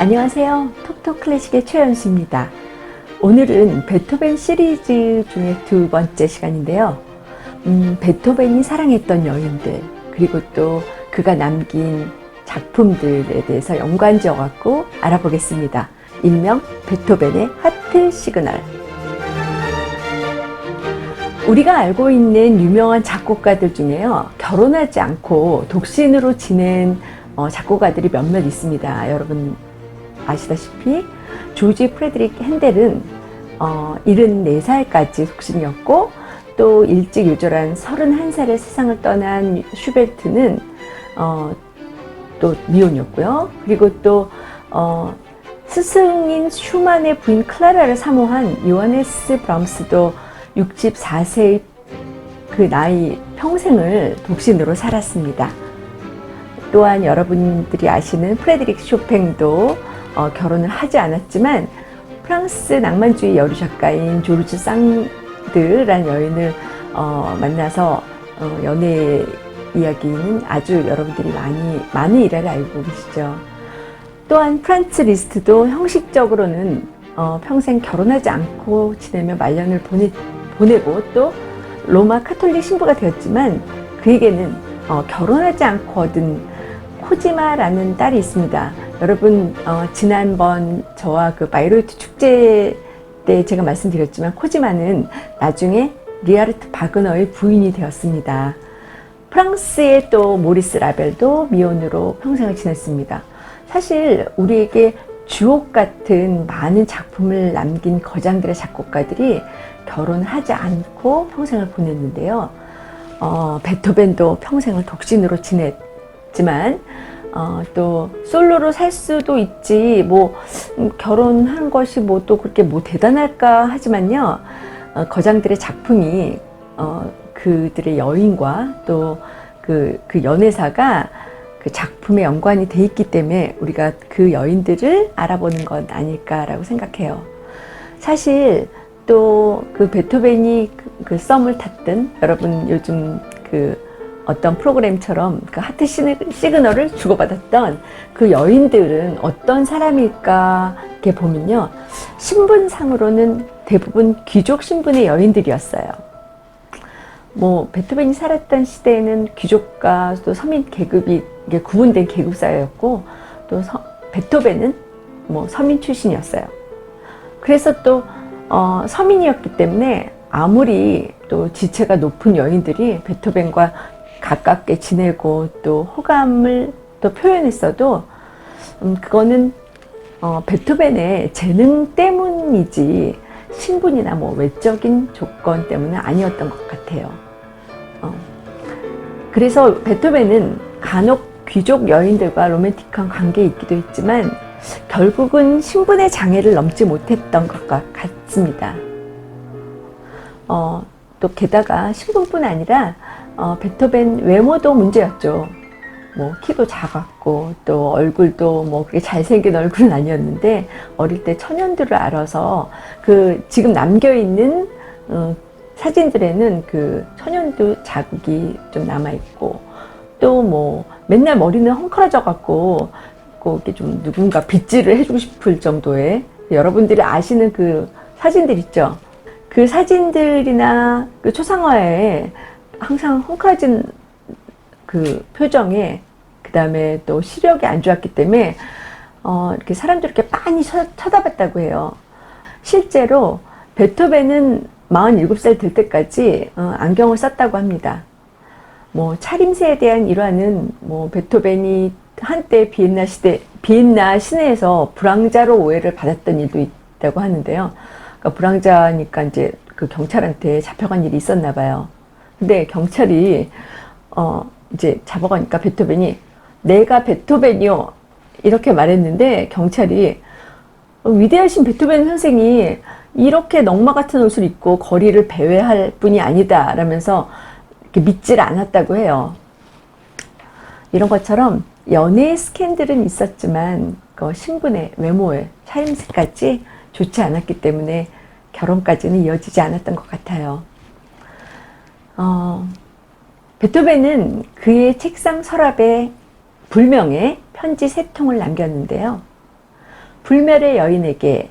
안녕하세요. 톡톡 클래식의 최연수입니다. 오늘은 베토벤 시리즈 중에 두 번째 시간인데요. 음, 베토벤이 사랑했던 여인들, 그리고 또 그가 남긴 작품들에 대해서 연관 지어 갖고 알아보겠습니다. 일명 베토벤의 하트 시그널. 우리가 알고 있는 유명한 작곡가들 중에요. 결혼하지 않고 독신으로 지낸 어, 작곡가들이 몇몇 있습니다. 여러분 아시다시피 조지 프레드릭 핸델은 어, 74살까지 독신이었고 또 일찍 유절한 31살에 세상을 떠난 슈베르트는 어, 또 미혼이었고요. 그리고 또 어, 스승인 슈만의 부인 클라라를 사모한 요하네스 브람스도 64세의 그 나이 평생을 독신으로 살았습니다. 또한 여러분들이 아시는 프레드릭 쇼팽도 어, 결혼을 하지 않았지만 프랑스 낭만주의 여류 작가인 조르주 쌍드라는 여인을 어, 만나서 어, 연애 이야기는 아주 여러분들이 많이 많은 일화를 알고 계시죠. 또한 프란츠 리스트도 형식적으로는 어, 평생 결혼하지 않고 지내며 말년을 보내, 보내고 또 로마 카톨릭 신부가 되었지만 그에게는 어, 결혼하지 않고 얻은 코지마라는 딸이 있습니다. 여러분 어, 지난번 저와 그 바이로이트 축제 때 제가 말씀드렸지만 코지마는 나중에 리아르트 바그너의 부인이 되었습니다. 프랑스의 또 모리스 라벨도 미혼으로 평생을 지냈습니다. 사실 우리에게 주옥 같은 많은 작품을 남긴 거장들의 작곡가들이 결혼하지 않고 평생을 보냈는데요. 어, 베토벤도 평생을 독신으로 지냈지만 어, 또 솔로로 살 수도 있지 뭐 음, 결혼한 것이 뭐 또 그렇게 뭐 대단할까 하지만요 어, 거장들의 작품이 어, 그들의 여인과 또그그 연애사가 그 작품에 연관이 돼 있기 때문에 우리가 그 여인들을 알아보는 것 아닐까라고 생각해요. 사실 또 그 베토벤이 그, 그 썸을 탔던 여러분 요즘 그 어떤 프로그램처럼 그 하트 시그- 시그널을 주고받았던 그 여인들은 어떤 사람일까 이렇게 보면요. 신분상으로는 대부분 귀족 신분의 여인들이었어요. 뭐 베토벤이 살았던 시대에는 귀족과 또 서민 계급이 구분된 계급 사회였고 또 서- 베토벤은 뭐 서민 출신이었어요. 그래서 또 어, 서민이었기 때문에 아무리 또 지체가 높은 여인들이 베토벤과 가깝게 지내고 또 호감을 또 표현했어도 음, 그거는 어, 베토벤의 재능 때문이지 신분이나 뭐 외적인 조건 때문은 아니었던 것 같아요. 어. 그래서 베토벤은 간혹 귀족 여인들과 로맨틱한 관계에 있기도 했지만 결국은 신분의 장애를 넘지 못했던 것 같습니다. 어, 또 게다가 신분뿐 아니라 어, 베토벤 외모도 문제였죠. 뭐 키도 작았고 또 얼굴도 뭐 그렇게 잘생긴 얼굴은 아니었는데 어릴 때 천연두를 알아서 그 지금 남겨 있는 어, 사진들에는 그 천연두 자국이 좀 남아 있고 또 뭐 맨날 머리는 헝클어져 갖고 꼭 이렇게 좀 누군가 빗질을 해주고 싶을 정도의 여러분들이 아시는 그 사진들 있죠. 그 사진들이나 그 초상화에 항상 헝클어진 그 표정에 그 다음에 또 시력이 안 좋았기 때문에 어, 이렇게 사람들이 이렇게 많이 쳐, 쳐다봤다고 해요. 실제로 베토벤은 47살 될 때까지 어, 안경을 썼다고 합니다. 뭐 차림새에 대한 일화는 뭐 베토벤이 한때 비엔나 시대 비엔나 시내에서 불황자로 오해를 받았던 일도 있다고 하는데요. 그러니까 불황자니까 이제 그 경찰한테 잡혀간 일이 있었나 봐요. 근데 경찰이 어 이제 잡아가니까 베토벤이 내가 베토벤이요 이렇게 말했는데 경찰이 어, 위대하신 베토벤 선생이 이렇게 넝마 같은 옷을 입고 거리를 배회할 뿐이 아니다 라면서 믿질 않았다고 해요. 이런 것처럼 연애 스캔들은 있었지만 그 신분의 외모의 차림새까지 좋지 않았기 때문에 결혼까지는 이어지지 않았던 것 같아요. 어, 베토벤은 그의 책상 서랍에 불명의 편지 세 통을 남겼는데요. 불멸의 여인에게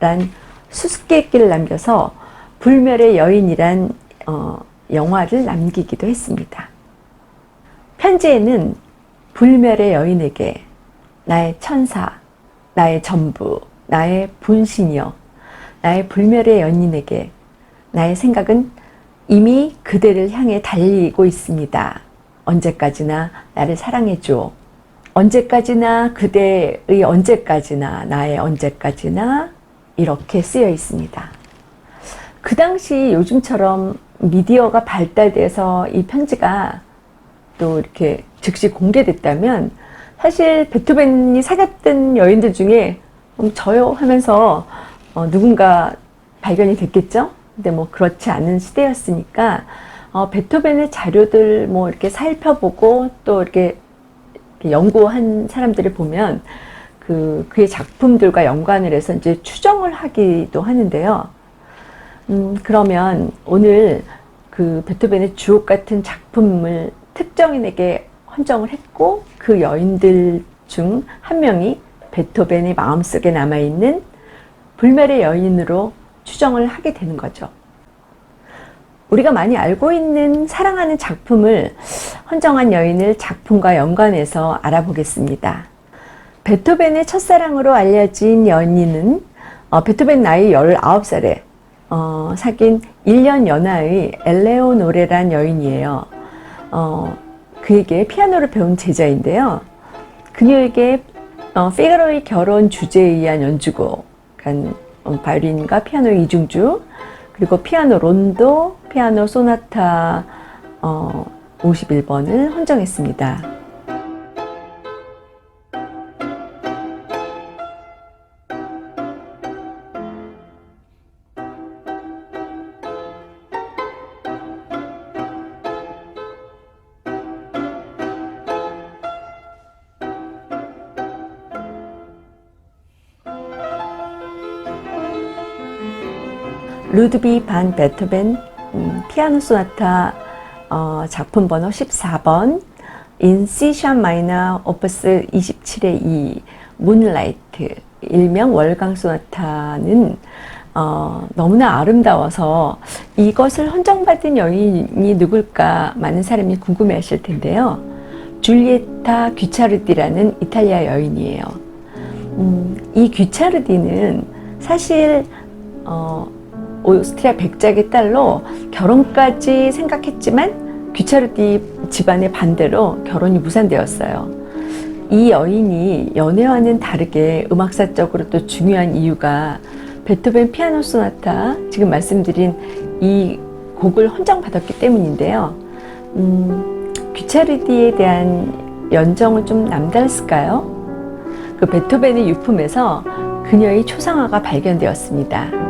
란 수수께끼를 남겨서 불멸의 여인이란 어, 영화를 남기기도 했습니다. 편지에는 불멸의 여인에게 나의 천사, 나의 전부, 나의 분신이여, 나의 불멸의 연인에게 나의 생각은 이미 그대를 향해 달리고 있습니다. 언제까지나 나를 사랑해줘. 언제까지나 그대의 언제까지나 나의 언제까지나 이렇게 쓰여 있습니다. 그 당시 요즘처럼 미디어가 발달돼서 이 편지가 또 이렇게 즉시 공개됐다면 사실 베토벤이 사귀었던 여인들 중에 음, 저요 하면서 어, 누군가 발견이 됐겠죠? 근데 뭐 그렇지 않은 시대였으니까 어, 베토벤의 자료들 뭐 이렇게 살펴보고 또 이렇게 연구한 사람들을 보면 그 그의 작품들과 연관을 해서 이제 추정을 하기도 하는데요. 음, 그러면 오늘 그 베토벤의 주옥 같은 작품을 특정인에게 헌정을 했고 그 여인들 중 한 명이 베토벤의 마음속에 남아있는 불멸의 여인으로 추정을 하게 되는 거죠. 우리가 많이 알고 있는 사랑하는 작품을 헌정한 여인을 작품과 연관해서 알아보겠습니다. 베토벤의 첫사랑으로 알려진 연인은 어, 베토벤 나이 19살에 어, 사귄 1년 연하의 엘레오노레란 여인이에요. 어, 그에게 피아노를 배운 제자인데요. 그녀에게 어, 피가로의 결혼 주제에 의한 연주곡, 바이올린과 피아노 이중주, 그리고 피아노 론도, 피아노 소나타 어, 51번을 헌정했습니다. 루드비 반 베토벤 음, 피아노 소나타 어, 작품 번호 14번 인 C샵 마이너 오퍼스 27의 2 문라이트 일명 월강 소나타는 어, 너무나 아름다워서 이것을 헌정받은 여인이 누굴까 많은 사람이 궁금해 하실 텐데요. 줄리에타 귀차르디라는 이탈리아 여인이에요. 음, 이 귀차르디는 사실 어, 오스트리아 백작의 딸로 결혼까지 생각했지만 귀차르디 집안의 반대로 결혼이 무산되었어요. 이 여인이 연애와는 다르게 음악사적으로 또 중요한 이유가 베토벤 피아노 소나타 지금 말씀드린 이 곡을 헌정받았기 때문인데요. 음, 귀차르디에 대한 연정은 좀 남달랐을까요? 그 베토벤의 유품에서 그녀의 초상화가 발견되었습니다.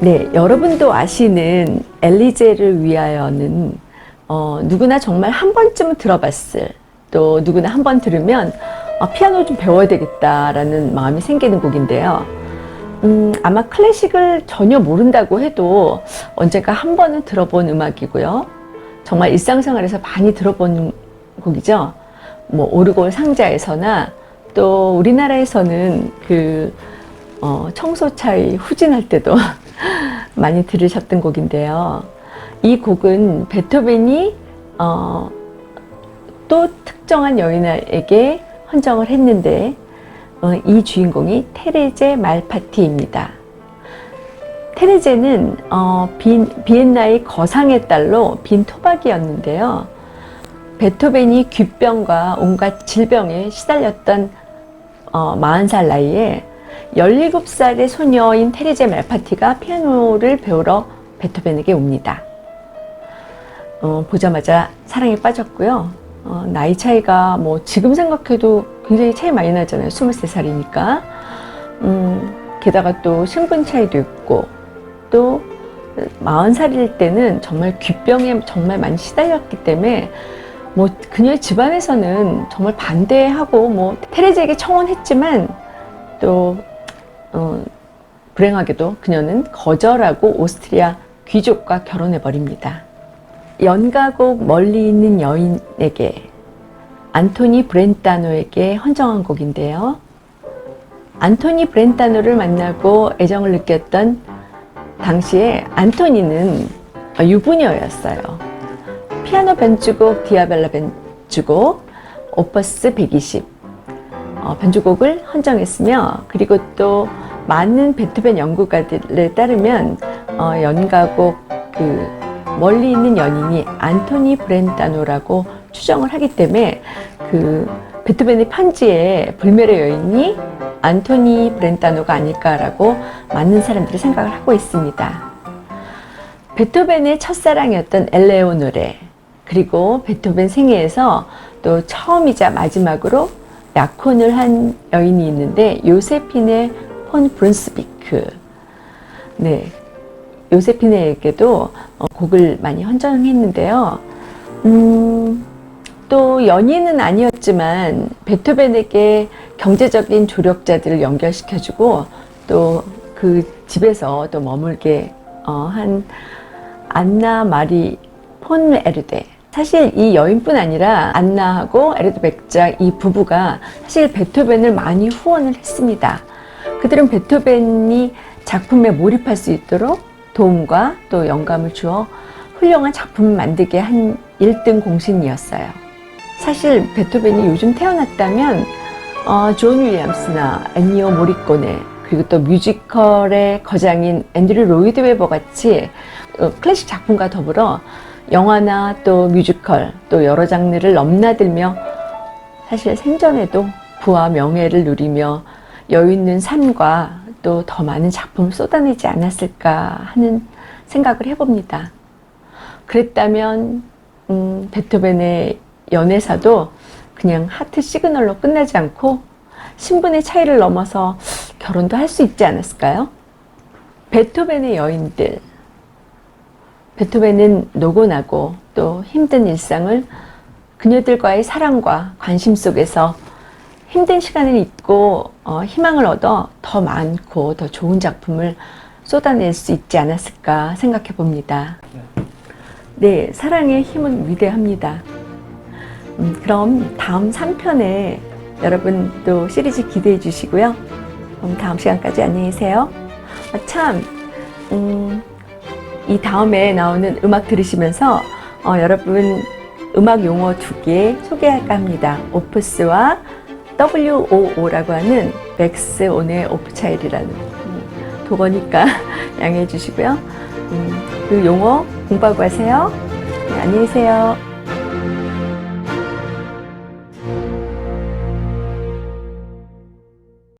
네, 여러분도 아시는 엘리제를 위하여는 어, 누구나 정말 한 번쯤은 들어봤을 또 누구나 한 번 들으면 어, 피아노 좀 배워야 되겠다라는 마음이 생기는 곡인데요. 음, 아마 클래식을 전혀 모른다고 해도 언젠가 한 번은 들어본 음악이고요. 정말 일상생활에서 많이 들어본 곡이죠. 뭐 오르골 상자에서나 또 우리나라에서는 그 어, 청소차의 후진할 때도 많이 들으셨던 곡인데요. 이 곡은 베토벤이 어, 또 특정한 여인에게 헌정을 했는데 어, 이 주인공이 테레제 말파티입니다. 테레제는 어, 빈, 비엔나의 거상의 딸로 빈 토박이었는데요. 베토벤이 귀병과 온갖 질병에 시달렸던 어, 40살 나이에 17살의 소녀인 테레제 말파티가 피아노를 배우러 베토벤에게 옵니다. 어, 보자마자 사랑에 빠졌고요. 어, 나이 차이가 뭐 지금 생각해도 굉장히 차이 많이 나잖아요. 23살이니까. 음, 게다가 또 신분 차이도 있고 또 40살일 때는 정말 귀병에 정말 많이 시달렸기 때문에 뭐 그녀의 집안에서는 정말 반대하고 뭐 테레제에게 청혼했지만 또 어, 불행하게도 그녀는 거절하고 오스트리아 귀족과 결혼해 버립니다. 연가곡 멀리 있는 여인에게 안토니 브렌타노에게 헌정한 곡인데요. 안토니 브렌타노를 만나고 애정을 느꼈던 당시에 안토니는 유부녀였어요. 피아노 변주곡 디아벨라 변주곡 오퍼스 120 어, 변주곡을 헌정했으며 그리고 또 많은 베토벤 연구가들에 따르면 어, 연가곡 그 멀리 있는 연인이 안토니 브렌타노라고 추정을 하기 때문에 그 베토벤의 편지에 불멸의 여인이 안토니 브렌타노가 아닐까라고 많은 사람들이 생각을 하고 있습니다. 베토벤의 첫사랑이었던 엘레오노레 그리고 베토벤 생애에서 또 처음이자 마지막으로 약혼을 한 여인이 있는데 요세피네 폰 브룬스비크 네 요세피네에게도 어, 곡을 많이 헌정했는데요. 음, 또 연인은 아니었지만 베토벤에게 경제적인 조력자들을 연결시켜주고 또 그 집에서 또 머물게 어, 한 안나 마리 폰 에르데 사실 이 여인뿐 아니라 안나하고 에르드 백작 이 부부가 사실 베토벤을 많이 후원을 했습니다. 그들은 베토벤이 작품에 몰입할 수 있도록 도움과 또 영감을 주어 훌륭한 작품을 만들게 한 1등 공신이었어요. 사실 베토벤이 요즘 태어났다면 어, 존 윌리엄스나 엔니오 모리꼬네 그리고 또 뮤지컬의 거장인 앤드류 로이드 웨버 같이 어, 클래식 작품과 더불어 영화나 또 뮤지컬 또 여러 장르를 넘나들며 사실 생전에도 부와 명예를 누리며 여유 있는 삶과 또 더 많은 작품을 쏟아내지 않았을까 하는 생각을 해봅니다. 그랬다면 음, 베토벤의 연애사도 그냥 하트 시그널로 끝나지 않고 신분의 차이를 넘어서 결혼도 할 수 있지 않았을까요? 베토벤의 여인들. 베토벤은 노곤하고 또 힘든 일상을 그녀들과의 사랑과 관심 속에서 힘든 시간을 잊고 어, 희망을 얻어 더 많고 더 좋은 작품을 쏟아낼 수 있지 않았을까 생각해 봅니다. 네, 사랑의 힘은 위대합니다. 음, 그럼 다음 3편에 여러분 또 시리즈 기대해 주시고요. 그럼 다음 시간까지 안녕히 계세요. 아, 참, 음, 이 다음에 나오는 음악 들으시면서 어, 여러분 음악 용어 두 개 소개할까 합니다. 오프스와 WOO라고 하는 맥스 온의 오프차일이라는 음, 독어니까 양해해 주시고요. 음, 그 용어 공부하고 가세요. 네, 안녕히 계세요.